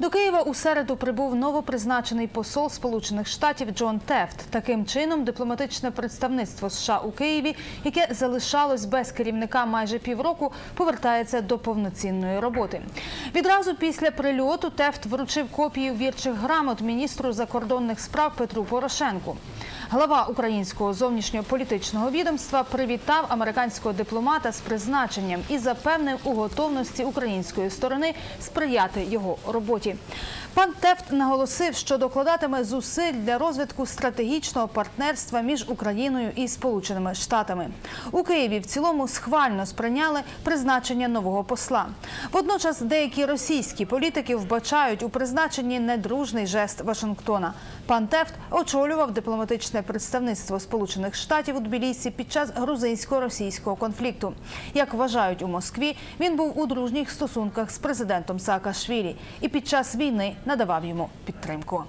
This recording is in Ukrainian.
До Києва у середу прибув новопризначений посол Сполучених Штатів Джон Тефт. Таким чином, дипломатичне представництво США у Києві, яке залишалось без керівника майже півроку, повертається до повноцінної роботи. Відразу після прильоту Тефт вручив копію вірчих грамот міністру закордонних справ Петру Порошенку. Глава українського зовнішньополітичного відомства привітав американського дипломата з призначенням і запевнив у готовності української сторони сприяти його роботі. Пан Тефт наголосив, що докладатиме зусиль для розвитку стратегічного партнерства між Україною і Сполученими Штатами. У Києві в цілому схвально сприйняли призначення нового посла. Водночас деякі російські політики вбачають у призначенні недружний жест Вашингтона. Пан Тефт очолював дипломатичне представництво Сполучених Штатів у Тбілісі під час грузинсько-російського конфлікту. Як вважають у Москві, він був у дружніх стосунках з президентом Саакашвілі і під час війни надавав йому підтримку.